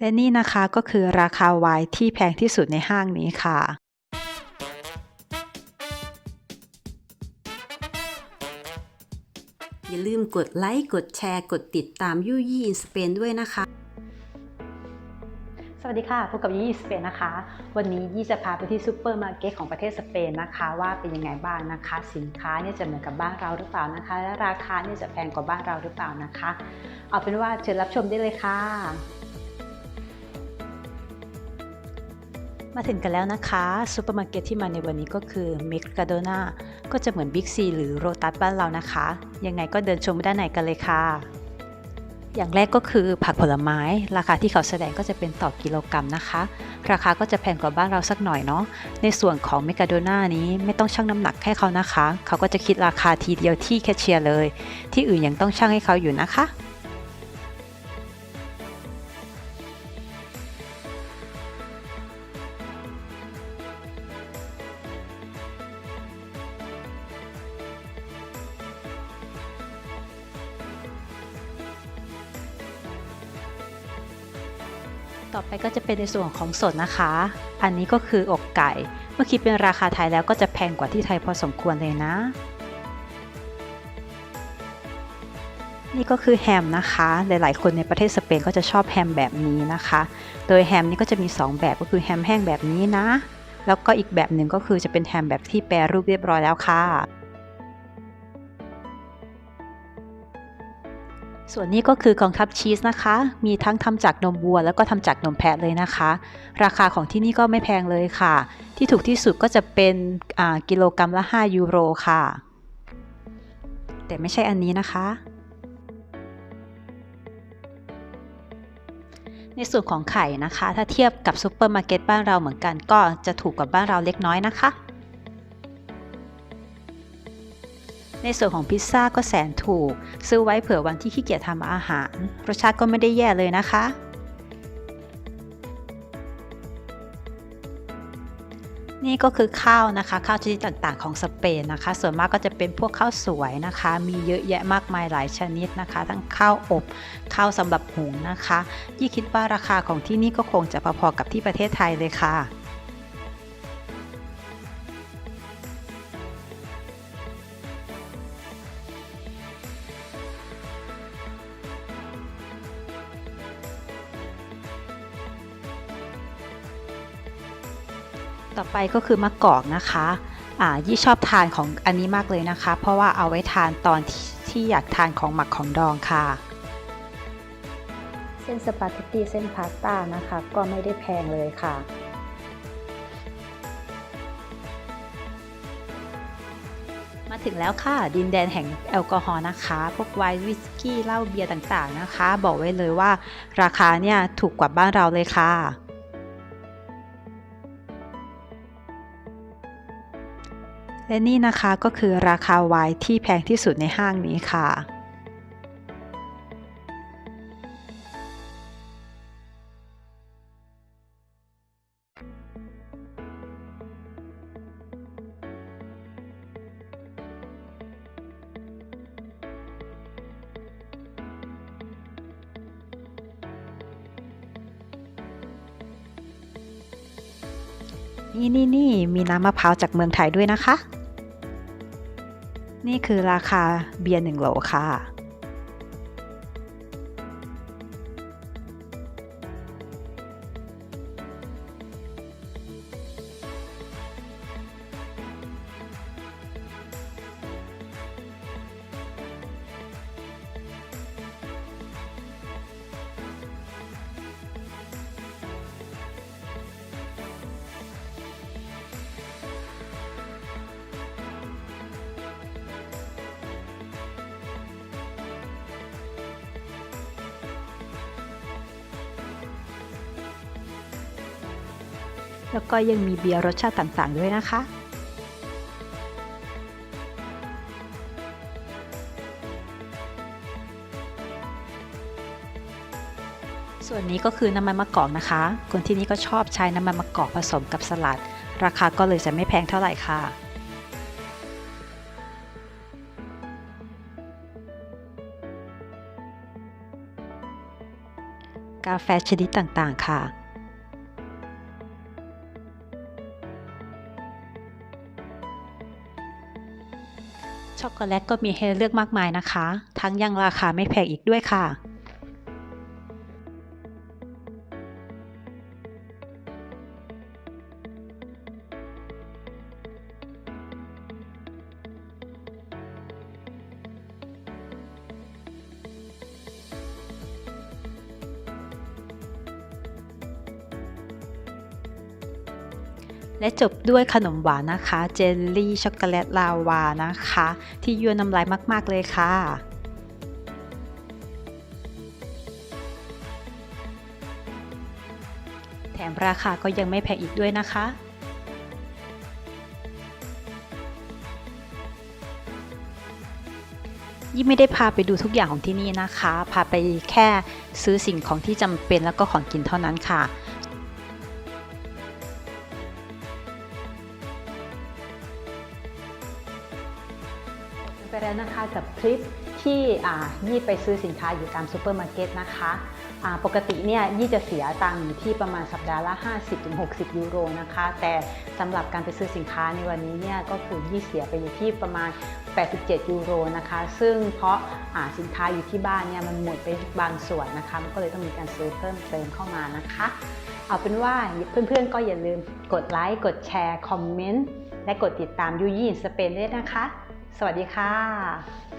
และนี่นะคะก็คือราคาไวน์ที่แพงที่สุดในห้างนี้ค่ะ อย่าลืมกดไลค์ กดแชร์ กดติดตามยูยี่อินสเปนด้วยนะคะ สวัสดีค่ะ พบกับยี่สเปนนะคะ วันนี้ยี่จะพาไปที่ซูเปอร์มาร์เก็ตของประเทศสเปนนะคะ ว่าเป็นยังไงบ้างนะคะ สินค้าเนี่ยจะเหมือนกับบ้านเราหรือเปล่านะคะ และราคาเนี่ยจะแพงกว่าบ้านเราหรือเปล่านะคะ เอาเป็นว่าเชิญรับชมได้เลยค่ะ มาถึงกันแล้วนะคะซูเปอร์มาร์เก็ตที่มาในวันนี้ก็คือเมกาโดนาก็จะเหมือนบิ๊กซีหรือโรตัสบ้านเรานะคะ ยังไงก็เดินชมด้านในกันเลยค่ะ อย่างแรกก็คือผักผลไม้ ราคาที่เขาแสดงก็จะเป็นต่อกิโลกรัมนะคะ ราคาก็จะแพงกว่าบ้านเราสักหน่อยเนาะในส่วนของเมกาโดนานี้ไม่ต้องชั่งน้ำหนักให้เขานะคะ เขาก็จะคิดราคาทีเดียวที่แคชเชียร์เลย ที่อื่นยังต้องชั่งให้เขาอยู่นะคะ ต่อไปก็จะเป็นในส่วนของสดนะคะ อันนี้ก็คืออกไก่ เมื่อคิดเป็นราคาไทยแล้วก็จะแพงกว่าที่ไทยพอสมควรเลยนะ นี่ก็คือแฮมนะคะ หลายๆ คนในประเทศสเปนก็จะชอบแฮมแบบนี้นะคะ โดยแฮมนี่ก็จะมี 2 แบบก็คือแฮมแห้งแบบนี้นะ แล้วก็อีกแบบหนึ่งก็คือจะเป็นแฮมแบบที่แปรรูปเรียบร้อยแล้วค่ะ ส่วนนี้ก็คือกองทัพชีสนะคะ มีทั้งทำจากนมวัว แล้วก็ทำจากนมแพะเลยนะคะ ราคาของที่นี่ก็ไม่แพงเลยค่ะ ที่ถูกที่สุดก็จะเป็นกิโลกรัมละ 5 ยูโรค่ะ แต่ไม่ใช่อันนี้นะคะ ในส่วนของไข่นะคะ ถ้าเทียบกับซูเปอร์มาร์เก็ตบ้านเราเหมือนกันก็จะถูกกว่าบ้านเราเล็กน้อยนะคะ ในส่วนของพิซซ่าก็แสนถูก ซื้อไว้เผื่อวันที่ขี้เกียจทำอาหาร รสชาติก็ไม่ได้แย่เลยนะคะ นี่ก็คือข้าวนะคะ ข้าวชนิดต่างๆของสเปนนะคะ ส่วนมากก็จะเป็นพวกข้าวสวยนะคะ มีเยอะแยะมากมายหลายชนิดนะคะ ทั้งข้าวอบข้าวสำหรับหุงนะคะ ยี่คิดว่าราคาของที่นี่ก็คงจะพอๆกับที่ประเทศไทยเลยค่ะ ต่อไปก็คือมะกอกนะคะอ่ายี่ชอบทานของอันนี้มากเลยนะคะ เพราะว่าเอาไว้ทานตอนทที่อยากทานของหมักของดองค่ะ เส้นสปาเกตตี้เส้นพาสต้านะคะ ก็ไม่ได้แพงเลยค่ะมาถึงแล้วค่ะ ดินแดนแห่งแอลกอฮอล์นะคะ พวกไวน์วิสกี้เหล้าเบียร์ต่างๆนะคะ บอกไว้เลยว่า ราคาเนี่ยถูกกว่าบ้านเราเลยค่ะ และนี่นะคะก็คือราคาไวน์ที่แพงที่สุดในห้างนี้ค่ะ นี่นี่นี่มีน้ำมะพร้าวจากเมืองไทยด้วยนะคะ นี่คือราคาเบียร์หนึ่งโหลค่ะ แล้วก็ยังมีเบียร์รสชาติต่างๆ ด้วยนะคะ ส่วนนี้ก็คือน้ำมันมะกอกนะคะ คนที่นี่ก็ชอบใช้น้ำมันมะกอกผสมกับสลัด ราคาก็เลยจะไม่แพงเท่าไหร่ค่ะกาแฟชนิดต่างๆ ค่ะ ช็อกโกแลตก็มีให้เลือกมากมายนะคะ ทั้งยังราคาไม่แพงอีกด้วยค่ะ และจบด้วยขนมหวานนะคะ เจลลี่ช็อกโกแลตลาวานะคะ ที่ยั่วน้ำลายมาก ๆ เลยค่ะแถมราคาก็ยังไม่แพงอีกด้วยนะคะ ยี่ไม่ได้พาไปดูทุกอย่างของที่นี่นะคะ พาไปแค่ซื้อสิ่งของที่จำเป็นแล้วก็ของกินเท่านั้นค่ะ ไปแล้วนะคะกับคลิปที่ยี่ไปซื้อสินค้าอยู่ตามซูเปอร์มาร์เก็ตนะคะปกติเนี่ยยี่จะเสียตังค์ที่ประมาณสัปดาห์ละ 50-60 ยูโรนะคะ แต่สำหรับการไปซื้อสินค้าในวันนี้เนี่ยก็คือยี่เสียไปอยู่ที่ประมาณ 87 ยูโรนะคะ ซึ่งเพราะาสินค้าอยู่ที่บ้านเนี่ยมันหมดไปบางส่วนนะคะ มันก็เลยต้องมีการซื้อเพิ่มเติมเข้ามานะคะ เอาเป็นว่าเพื่อนๆก็อย่าลืมกดไลค์ กดแชร์ คอมเมนต์ และกดติดตามยูยี่สเปนด้วยนะคะ สวัสดีค่ะ